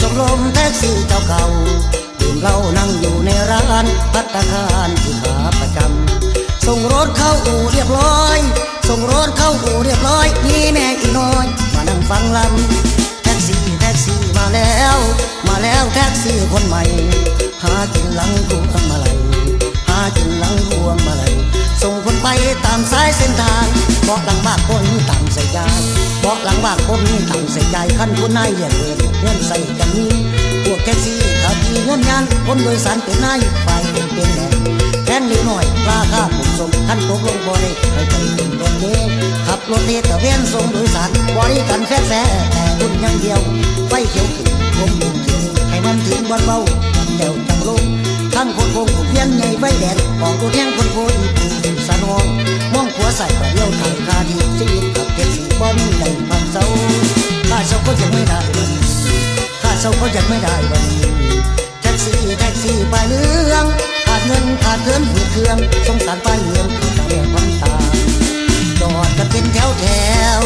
จบลมแท็กซี่เจ้าเก่าดื่มเหล้านั่งอยู่ในร้านพัตคารคือหาประจำส่งรถเข้าอู่เรียบร้อย ส่งรถเข้าอู่เรียบร้อยนี่แม่อีน้อย มานั่งฟังลำแท็กซี่แท็กซี่มาแล้ว มาแล้วแท็กซี่คนใหม่ หากินหลังพวงมาลัยหากินหลังพวงมาลัยส่งคนไปตามสายเส้นทางเพราะหลังมากคนต่างใส่ยาง เบาะหลังบ้านคนต่างใส่ใจขั้นคนนายเรียกเงินเงินใส่กันนี้พวกแท็กซี่ขับขี่เงินยานคนโดยสารเป็นนายฝ่ายเป็นเป็นแหล่แพงเล็กน้อยราคาผูกส่งขั้นตกลงบ่ได้ให้ไปเป็นรถเมล์ขับรถเมล์ตะเวนส่งโดยสารบริการแฟแฟร์แต่บุญอยังเดียวไฟเขียวขึ้นผมบุญจริงให้มันถึงวันเบาเดี๋ยวจังลงทั้งคนโกงเพียนใหญ่ไฟแดงออกตัวแทงคนโกอีปูสนองมองขัวใส่ประเดียวทางคาดีชีวิตขับแท็กซี่ บ่มีได้พันเศร้าข้าเศร้าก็ยังไม่ได้ข้าเศร้าก็ยังไม่ได้วันนี้แท็กซี่แท็กซี่ไปเมืองขาดเงินขาดเงินฝืดเครื่องสงสารไปเมืองทางแม่พันตาจอดกันเป็นแถวแถว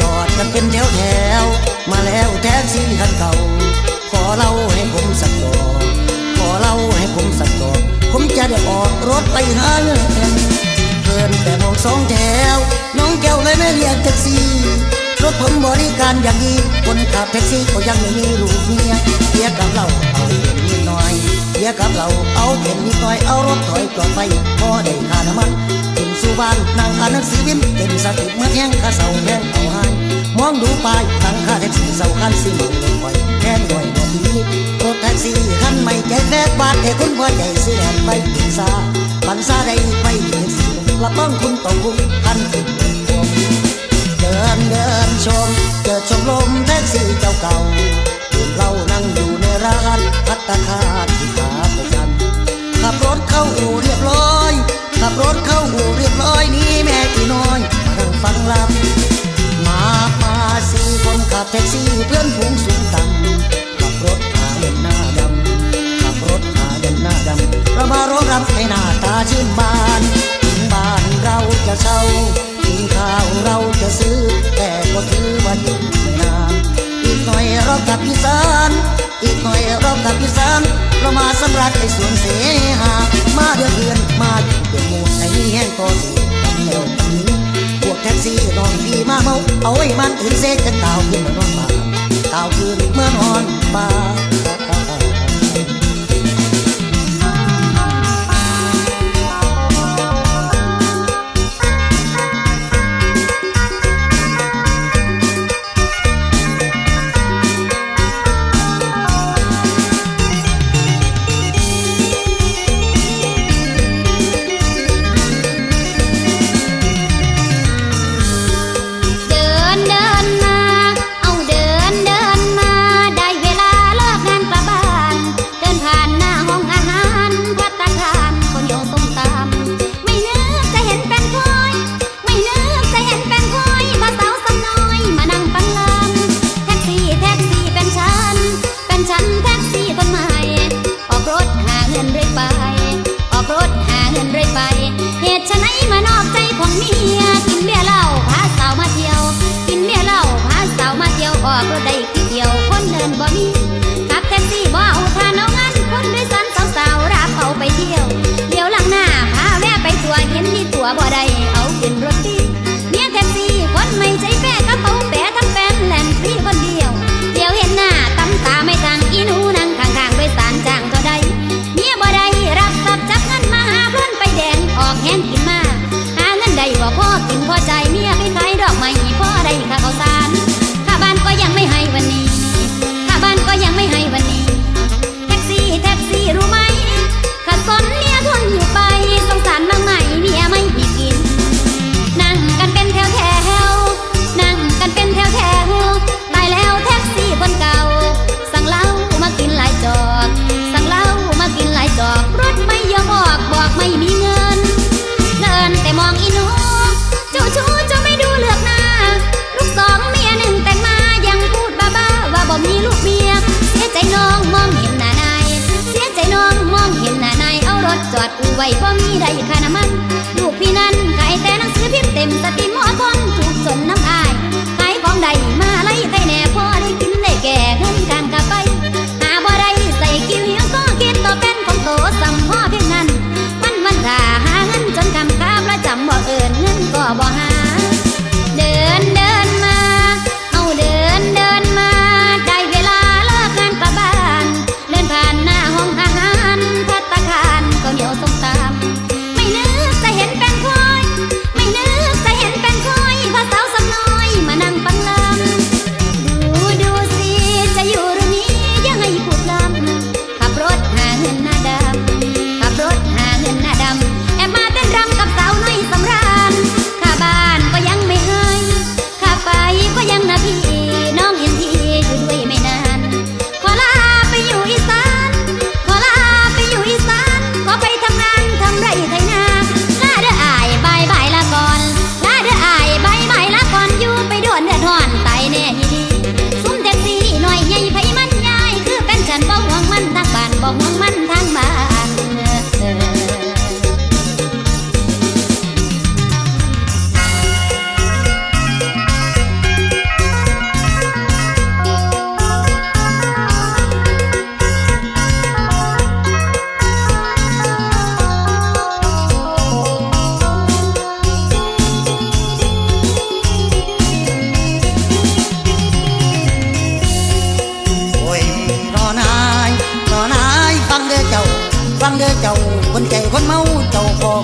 จอดกันเป็นแถวแถวมาแล้วแท็กซี่คันเก่า ขอเล่าให้ผมสักดอกขอเล่าให้ผมสักดอกผมจะได้ออกรถไปหาเงิน กินแต่มองสองแถว น้องแก้วเลยไม่เรียกแท็กซี่รถผมบริการอย่างดีคนขับแท็กซี่ก็ยังไม่มีลูกเมียเสียกับเราเอาเป็นนิดหน่อยเสียกับเราเอาเป็นนิดหน่อยเอารถถอยจอดไปพอได้ค่าน้ำมันถึงสู่บ้านนั่งอ่านหนังสือพิมเต็มสติเมื่อแห้งข้าเสาแห้งเอาให้มองดูไป้ายทางค่าแท็กซี่เสาคันสิมันเลยคอยแค่หน่อยบ่ดีรถแท็กซี่คันไม่ใจแฟกบาทแต่คุณพอใจซื้อแหนไปกินซาปันซาได้ไปกินสิ ละต้องคุณต้องคุ้มคันเดินเดินชมเจอชมรมแท็กซี่เจ้าเก่าดื่มเหล้านั่งอยู่ในร้านพัตตาคาที่ขาประจันขับรถเข้าอู่เรียบร้อยขับรถเข้าอู่เรียบร้อยนี่แม่กี่น้อยมานั่งฟังลำมามาสี่คนขับแท็กซี่เพื่อนฝูงสูงต่ำขับรถหาเงินหน้าดำขับรถหาเงินหน้าดำเรามาร้องรำให้หน้าตาชื่นบาน เราจะเช่ากินข้าวเราจะซื้อ แต่ก็ถือว่าอยู่ไม่นานอีกหน่อยเรากลับอีสานอีกหน่อยเรากลับอีสานเรามาสำรัดในสวนเสหามาเดือเดือนมาอยู่เป็นหมูในแห้งก็สีกันแล้วนี้พวกแท็กซี่นอนพี่มาเมาเอาไว้มันอื่นเสกกันเต่าขึ้นมานอนบ้านเต่าขึ้นเมื่อนอนบ้า เอาขึ้นรถดี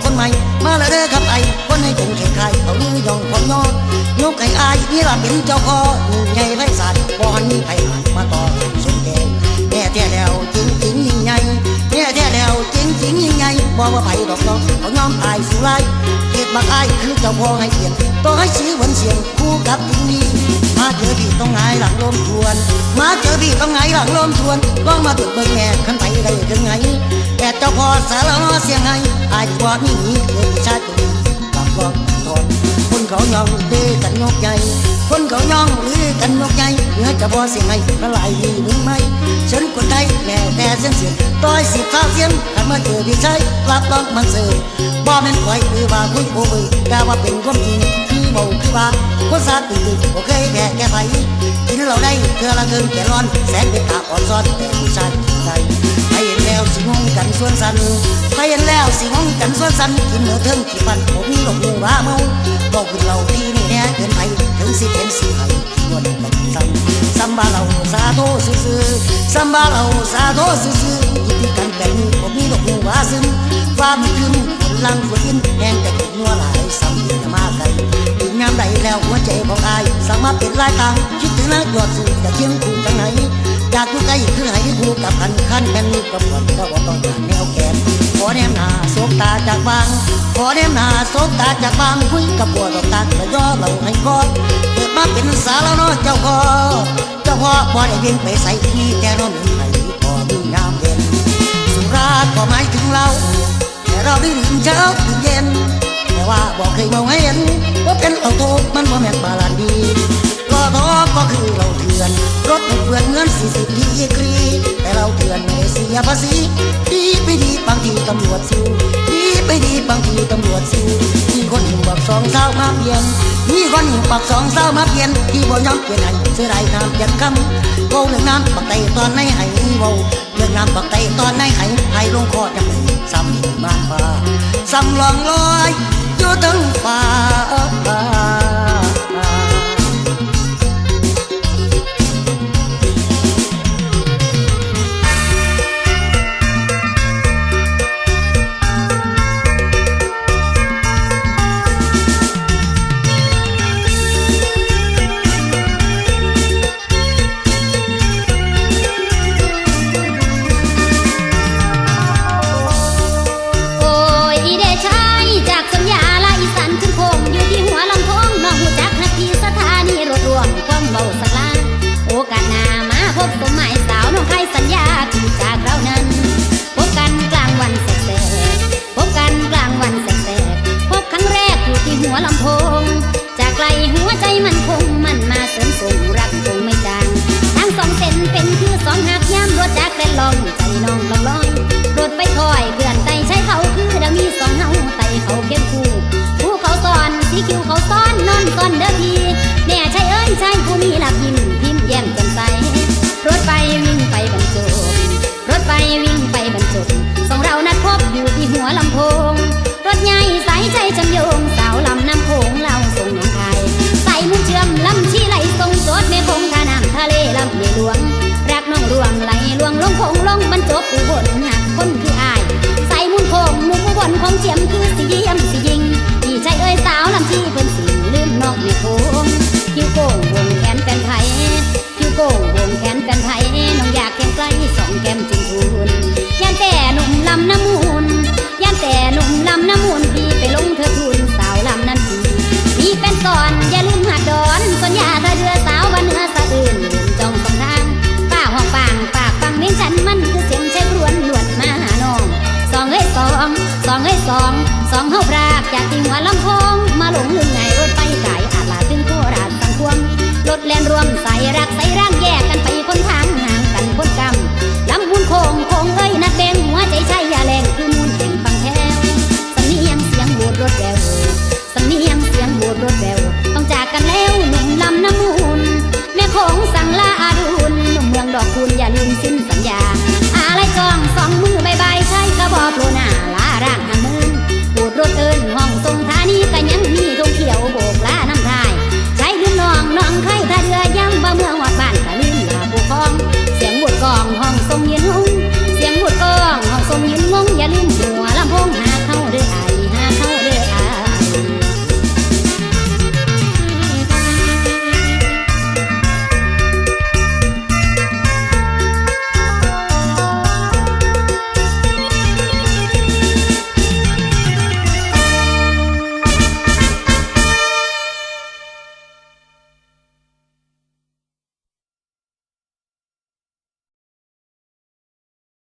คนใหม่ มาแล้วเด้อครับไอ้คนให้คงเข็งใครเอามือยองของย่อยกไก่อายนี่ล่ะเป็นเจ้าพ่อยิ่งใหญ่ไพศาลบ่หันมีไผหันมาต่อสมแก่แน่แท้แล้วจริงจริงยิ่งใหญ่แน่แท้แล้วจริงจริงยิ่งใหญ่บ่ว่าไผดอกน้องเขายอมอายสู่ไลเกียรติบักอายคือเจ้าพ่อให้เกียรติต่อให้ชื่อวันเสียงคู่กับจริงดี มาเจอพี่ต้องหงหลังลมทวน มาเจอพี่ต้องหงหลังลมทวนลองมาถึงเบิ่งแม่ขันไปได้ถึงไงแต่เจ้าพ่อสารนอเสียงไงอายกว่านี่เกิดชาตินี้กลับกองทอนคนเขายองดื้กันยกใหญ่คนเขายองลือกันยกใหญ่เนื้อจะพอเสียงไงละลายดีหรือไม่ฉันคนใดแม่แต่เส้นเสียงต้อยสิบเท้าเสียงขันมาเจอพี่ชายรับรองมันเสือบ่แม่นไว้คือว่าคุยโอเบอร์แต่ว่าเป็นความจริง เบาคือว่าคนสาตื่นบ่เคยแพ้แก้ไขกินเราได้เพื่อละเกินแก่ร้อนแสนเป็นตาอ่อนซ้อนแต่ผู้ชายใจไปเห็นแล้วสิงงกันส่วนสันไปเห็นแล้วสิงงกันส่วนสันกินเนื้อเทิงขี้ฟันผมมีหลงหูว่าเมาบอกคุณเราที่นี่แน่เกินไปถึงสิเป็นสิให้ที่วนกันซ้ำซ้ำบาเราสาโทซื่อซ้ำบาเราสาโทซื่อๆยินดีกันแบบนี้ผมมีดอกบัวซึมความคืนฝนลังฝนยินแห้งแต่กินนัวหลายซ้ำยิ่งมากไกลามใดแล้วหัวใจของอายสามารถเป็นลายตางคิดถึงนักยอดสูงจะเคียงคู่จังไหนอยากอยู่ใกล้คือให้คู่กับกันขั้นแม่นมีกับคนก็บ่ต้องการแนวแกนขอแนมหน้าสบตาจากบาง ขอแนมหน้าสบตาจากบางคุยกับบัวดอกตาแต่ย่อเราให้กอดเกิดมาเป็นสาวแล้วเนาะเจ้าพ่อเจ้าพ่อบ่ได้วิ่งไปใส่ที่แต่เราหนึ่งให้พอมีงามเด่นสุราก็หมายถึงเราแต่เราได้ดื่มเช้าดื่มเย็นแต่ ว่าบอกเคยมองให้เห็นว่าเป็นเอาโทษมันว่าแม่นบาลานดีก็ท้อก็คือเราเถื่อน รถไม่เพื่อนเงินสี่สิบดีกรี แต่เราเถื่อนไม่เสียภาษี ดีไปดีบางทีตำรวจสู้ดีไปดีบางทีตำรวจสู้มีคนหนึ่งบอกสองเศร้ามาเปลี่ยนมีคนหนึ่งบอกสองเศร้ามาเปลี่ยนที่บ่ยอมเปลี่ยนให้เสียดายน้ำเปลี่ยนคำเว้าเรื่องน้ำปักไตตอนไหนให้เว้าเรื่องน้ำปักไตตอนไหนให้ให้ลงคอจังไหนซ้ำมากฟ้าซ้ำลองลอย อยู่ทั้งฟ้า ใจจำโยงสาวลำน้ำโขงเราส่งน้องไทยใส่มุ้งเชื่อมลำชี้ไหลส่งสดแม่คงท่าน้ำทะเลลำใหญ่หลวง รักน้องรวงไหลลวงลงโขงลงบรรจบอุบลหักคนคืออาย ใส่มุ้งโขงมุ้งอุบลของเจียมคือสีเยี่ยมสียิงพี่ใจเอ้ยสาวลำชี้เพิ่นสีลืมน้องแม่โคงคิวโก่ง